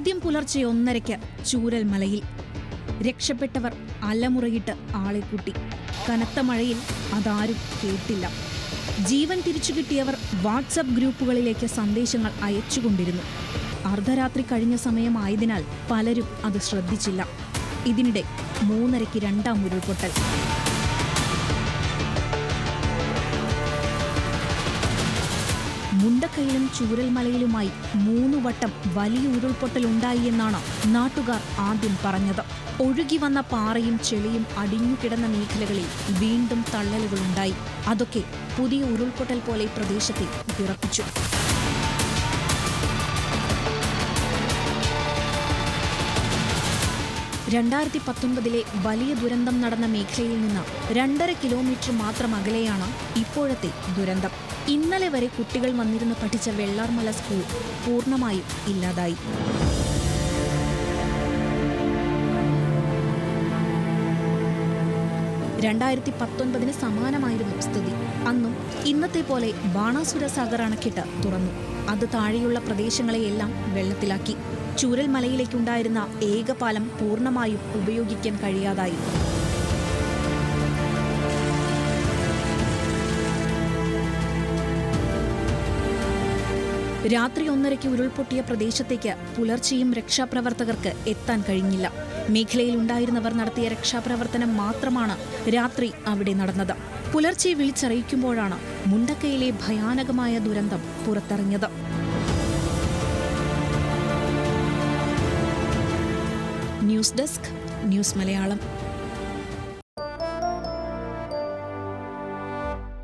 ആദ്യം പുലർച്ചെ ഒന്നരയ്ക്ക് ചൂരൽമലയിൽ. രക്ഷപ്പെട്ടവർ അലമുറയിട്ട് ആളെ കൂട്ടി. കനത്ത മഴയിൽ അതാരും കേട്ടില്ല. ജീവൻ തിരിച്ചു കിട്ടിയവർ വാട്സപ്പ് ഗ്രൂപ്പുകളിലേക്ക് സന്ദേശങ്ങൾ അയച്ചുകൊണ്ടിരുന്നു. അർദ്ധരാത്രി കഴിഞ്ഞ സമയമായതിനാൽ പലരും അത് ശ്രദ്ധിച്ചില്ല. ഇതിനിടെ മൂന്നരയ്ക്ക് രണ്ടാം ഉരുൾപൊട്ടൽ. മുണ്ടക്കയിലും ചൂരൽമലയിലുമായി മൂന്ന് വട്ടം വലിയ ഉരുൾപൊട്ടൽ ഉണ്ടായി എന്നാണ് നാട്ടുകാർ ആദ്യം പറഞ്ഞത്. ഒഴുകി വന്ന പാറയും ചെളിയും അടിഞ്ഞുകിടന്ന മേഖലകളിൽ വീണ്ടും തള്ളലുകളുണ്ടായി. അതൊക്കെ പുതിയ ഉരുൾപൊട്ടൽ പോലെ പ്രദേശത്തെ വിറപ്പിച്ചു. രണ്ടായിരത്തി പത്തൊൻപതിലെ വലിയ ദുരന്തം നടന്ന മേഖലയിൽ നിന്ന് രണ്ടര കിലോമീറ്റർ മാത്രം അകലെയാണ് ഇപ്പോഴത്തെ ദുരന്തം. ഇന്നലെ വരെ കുട്ടികൾ വന്നിരുന്ന് പഠിച്ച വെള്ളാർമല സ്കൂൾ പൂർണമായും ഇല്ലാതായി. രണ്ടായിരത്തി പത്തൊൻപതിന് സമാനമായിരുന്നു സ്ഥിതി. അന്നും ഇന്നത്തെ പോലെ ബാണാസുര സാഗർ അണക്കെട്ട് തുറന്നു. അത് താഴെയുള്ള പ്രദേശങ്ങളെയെല്ലാം വെള്ളത്തിലാക്കി. ചൂരൽമലയിലേക്കുണ്ടായിരുന്ന ഏക പാലം പൂർണമായും ഉപയോഗിക്കാൻ കഴിയാതായി. രാത്രി ഒന്നരയ്ക്ക് ഉരുൾപൊട്ടിയ പ്രദേശത്തേക്ക് പുലർച്ചെയും രക്ഷാപ്രവർത്തകർക്ക് എത്താൻ കഴിഞ്ഞില്ല. മേഖലയിൽ ഉണ്ടായിരുന്നവർ നടത്തിയ രക്ഷാപ്രവർത്തനം മാത്രമാണ് രാത്രി അവിടെ നടന്നത്. പുലർച്ചെ വിളിച്ചറിയിക്കുമ്പോഴാണ് മുണ്ടക്കയിലെ ഭയാനകമായ ദുരന്തം പുറത്തറിഞ്ഞത് ന്യൂസ് ഡെസ്ക് ന്യൂസ് മലയാളം.